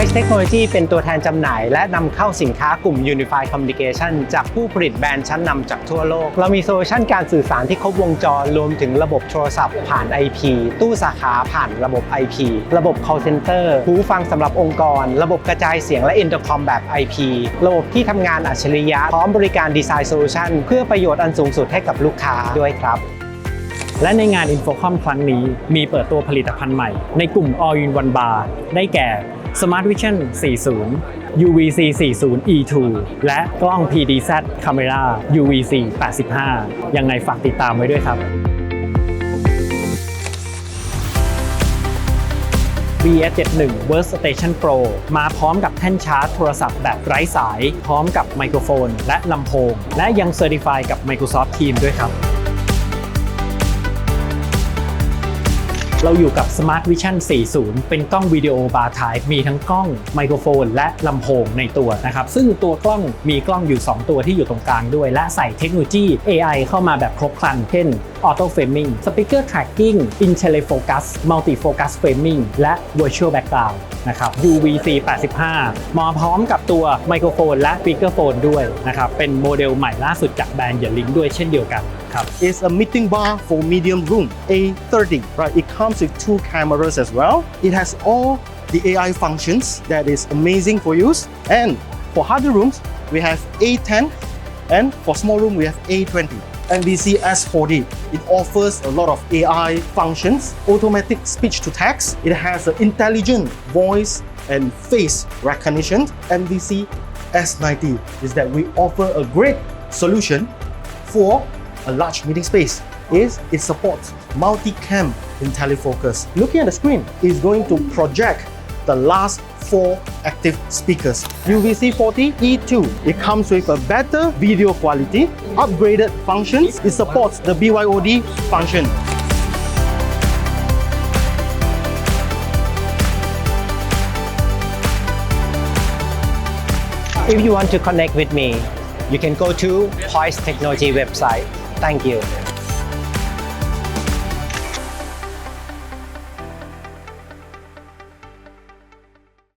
ไว i ์เทคโนโลยีเป็นตัวแทนจำหน่าย และนำเข้าสินค้ากลุ่ม Unified Communication จากผู้ผลิตแบรนด์ชั้นนำจากทั่วโลก เรามีโซลูชันการสื่อสารที่ครบวงจรรวมถึงระบบโทรศัพท์ผ่าน IP ตู้สาขาผ่านระบบ IP ระบบ call center หูฟังสำหรับองค์กร ระบบกระจายเสียงและ intercom แบบ IP ระบบที่ทำงานอัจฉริยะ พร้อมบริการดีไซน์โซลูชันเพื่อประโยชน์อันสูงสุดให้กับลูกค้าด้วยครับ และในงาน Infocom ครั้งนี้มีเปิดตัวผลิตภัณฑ์ใหม่ในกลุ่ม All in One Bar ได้แก่ Smart Vision 40 UVC 40 E2 และกล้อง PDZ Camera UVC 85 ยังไงฝากติดตามไว้ด้วยครับ BS71 Workstation Pro มาพร้อมกับแท่นชาร์จโทรศัพท์แบบไร้สายพร้อมกับไมโครโฟนและลำโพงและยังเซอร์ติฟายกับ Microsoft Teams ด้วยครับเราอยู่กับ Smart Vision 40 เป็นกล้องวิดีโอบาร์ทายมีทั้งกล้อง ไมโครโฟน และลำโพงในตัวนะครับ ซึ่งตัวกล้องมีกล้องอยู่ 2 ตัวที่อยู่ตรงกลางด้วย และใส่เทคโนโลยี AI เข้ามาแบบครบครัน เช่นออโต้เฟรมมิ่งสปิเกอร์แทร็กกิ้งอินเทเลโฟกัสมัลติโฟกัสเฟรมมิ่งและ Virtual Background นะครับ UVC 85มาพร้อมกับตัวไมโครโฟนและสปีกเกอร์โฟนด้วยนะครับเป็นโมเดลใหม่ล่าสุดจากแบรนด์ยาลิงด้วยเช่นเดียวกันครับ It's a meeting bar for medium room A30 right it comes with two cameras as well it has all the AI functions that is amazing for use and for harder rooms we have A10 And for small room, we have A20. NVC s 40 It offers a lot of AI functions, automatic speech to text. It has an intelligent voice and face recognition. MVC S90 is that we offer a great solution for a large meeting space is it supports multi-cam in telefocus. Looking at the screen is going to project the last four active speakers. UVC40E2. It comes with a better video quality, upgraded functions. It supports the BYOD function. If you want to connect with me, you can go to Poise Technology website. Thank you.